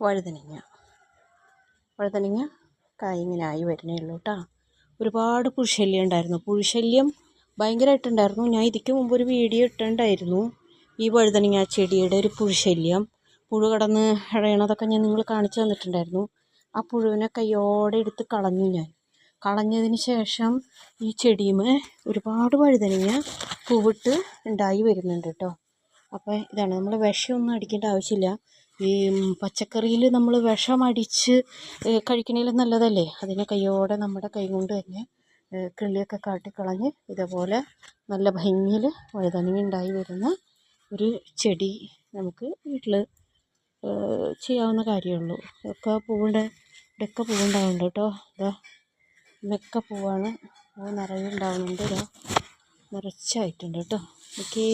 വഴുതനങ്ങ. വഴുതനങ്ങ കായ് വരുന്നേ ഉള്ളൂ കേട്ടോ ഒരുപാട് പുഴുശല്യം ഉണ്ടായിരുന്നു. പുഴുശല്യം ഭയങ്കരമായിട്ടുണ്ടായിരുന്നു. ഞാൻ ഇതിക്ക് മുമ്പ് ഒരു വീഡിയോ ഇട്ടുണ്ടായിരുന്നു ഈ വഴുതനങ്ങ ചെടിയുടെ ഒരു പുഴുശല്യം പുഴു കടന്ന് ഇഴയണതൊക്കെ ഞാൻ നിങ്ങൾ കാണിച്ചു തന്നിട്ടുണ്ടായിരുന്നു. ആ പുഴുവിനെ കയ്യോടെ എടുത്ത് കളഞ്ഞു ഞാൻ. കളഞ്ഞതിന് ശേഷം ഈ ചെടിയുമേ ഒരുപാട് വഴുതനങ്ങ പൂവിട്ട് ഉണ്ടായി വരുന്നുണ്ട് കേട്ടോ അപ്പോൾ ഇതാണ്. നമ്മൾ വിഷമൊന്നും അടിക്കേണ്ട ആവശ്യമില്ല. ഈ പച്ചക്കറിയിൽ നമ്മൾ വിഷമടിച്ച് കഴിക്കണേലും നല്ലതല്ലേ? അതിനെ കയ്യോടെ നമ്മുടെ കൈ കൊണ്ട് തന്നെ കിള്ളിയൊക്കെ കാട്ടിക്കളഞ്ഞ് ഇതേപോലെ നല്ല ഭംഗിയിൽ വഴുതനങ്ങ ഉണ്ടായി വരുന്ന ഒരു ചെടി നമുക്ക് വീട്ടിൽ ചെയ്യാവുന്ന കാര്യമുള്ളൂ. ഇതൊക്കെ പൂവുണ്ട് ഇവിടെയൊക്കെ പൂവുണ്ടാവുന്നുണ്ട് കേട്ടോ. ഇതാ ഇതൊക്കെ പൂവാണ്. പൂ നിറയെ ഉണ്ടാവുന്നുണ്ട് ഇതാ നിറച്ചായിട്ടുണ്ട് കേട്ടോ. ഓക്കേ.